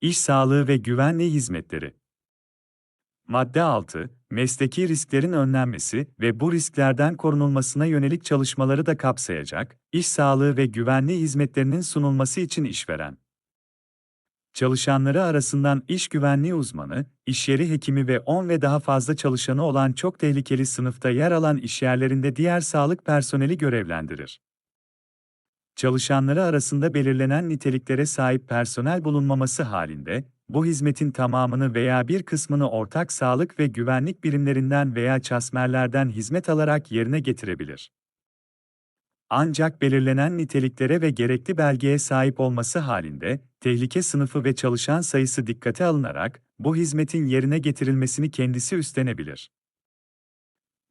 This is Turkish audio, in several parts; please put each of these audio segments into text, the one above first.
İş sağlığı ve güvenliği hizmetleri. Madde 6, mesleki risklerin önlenmesi ve bu risklerden korunulmasına yönelik çalışmaları da kapsayacak, iş sağlığı ve güvenliği hizmetlerinin sunulması için işveren. Çalışanları arasından iş güvenliği uzmanı, iş yeri hekimi ve 10 ve daha fazla çalışanı olan çok tehlikeli sınıfta yer alan işyerlerinde diğer sağlık personeli görevlendirir. Çalışanları arasında belirlenen niteliklere sahip personel bulunmaması halinde, bu hizmetin tamamını veya bir kısmını ortak sağlık ve güvenlik birimlerinden veya çasmerlerden hizmet alarak yerine getirebilir. Ancak belirlenen niteliklere ve gerekli belgeye sahip olması halinde, tehlike sınıfı ve çalışan sayısı dikkate alınarak, bu hizmetin yerine getirilmesini kendisi üstlenebilir.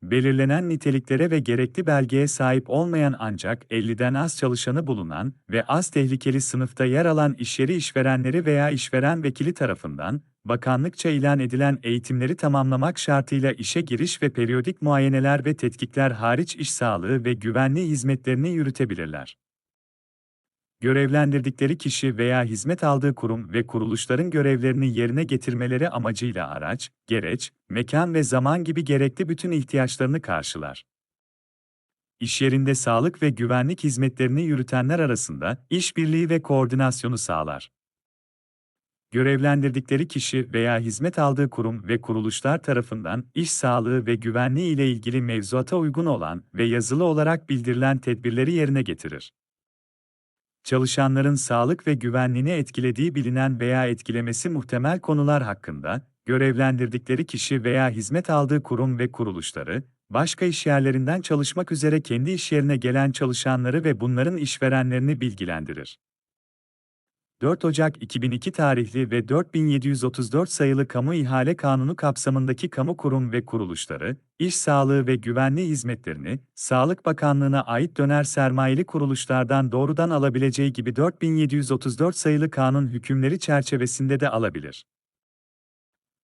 Belirlenen niteliklere ve gerekli belgeye sahip olmayan ancak 50'den az çalışanı bulunan ve az tehlikeli sınıfta yer alan işyeri işverenleri veya işveren vekili tarafından, bakanlıkça ilan edilen eğitimleri tamamlamak şartıyla işe giriş ve periyodik muayeneler ve tetkikler hariç iş sağlığı ve güvenliği hizmetlerini yürütebilirler görevlendirdikleri kişi veya hizmet aldığı kurum ve kuruluşların görevlerini yerine getirmeleri amacıyla araç, gereç, mekan ve zaman gibi gerekli bütün ihtiyaçlarını karşılar. İş yerinde sağlık ve güvenlik hizmetlerini yürütenler arasında işbirliği ve koordinasyonu sağlar. Görevlendirdikleri kişi veya hizmet aldığı kurum ve kuruluşlar tarafından iş sağlığı ve güvenliği ile ilgili mevzuata uygun olan ve yazılı olarak bildirilen tedbirleri yerine getirir çalışanların sağlık ve güvenliğini etkilediği bilinen veya etkilemesi muhtemel konular hakkında, görevlendirdikleri kişi veya hizmet aldığı kurum ve kuruluşları, başka işyerlerinden çalışmak üzere kendi işyerine gelen çalışanları ve bunların işverenlerini bilgilendirir. 4 Ocak 2002 tarihli ve 4734 sayılı Kamu İhale Kanunu kapsamındaki kamu kurum ve kuruluşları, iş sağlığı ve güvenliği hizmetlerini, Sağlık Bakanlığı'na ait döner sermayeli kuruluşlardan doğrudan alabileceği gibi 4734 sayılı kanun hükümleri çerçevesinde de alabilir.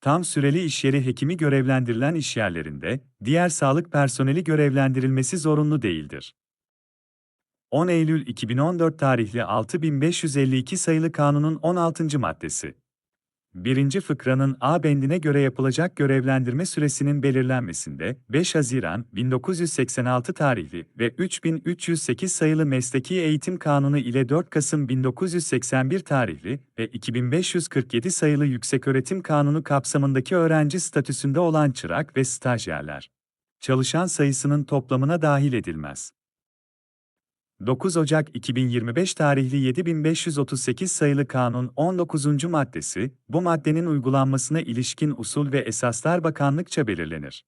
Tam süreli işyeri hekimi görevlendirilen işyerlerinde, diğer sağlık personeli görevlendirilmesi zorunlu değildir. 10 Eylül 2014 tarihli 6552 sayılı kanunun 16. maddesi. 1. fıkranın A bendine göre yapılacak görevlendirme süresinin belirlenmesinde 5 Haziran 1986 tarihli ve 3308 sayılı Mesleki Eğitim Kanunu ile 4 Kasım 1981 tarihli ve 2547 sayılı Yükseköğretim Kanunu kapsamındaki öğrenci statüsünde olan çırak ve stajyerler çalışan sayısının toplamına dahil edilmez. 9 Ocak 2025 tarihli 7538 sayılı kanun 19. maddesi, bu maddenin uygulanmasına ilişkin usul ve esaslar bakanlıkça belirlenir.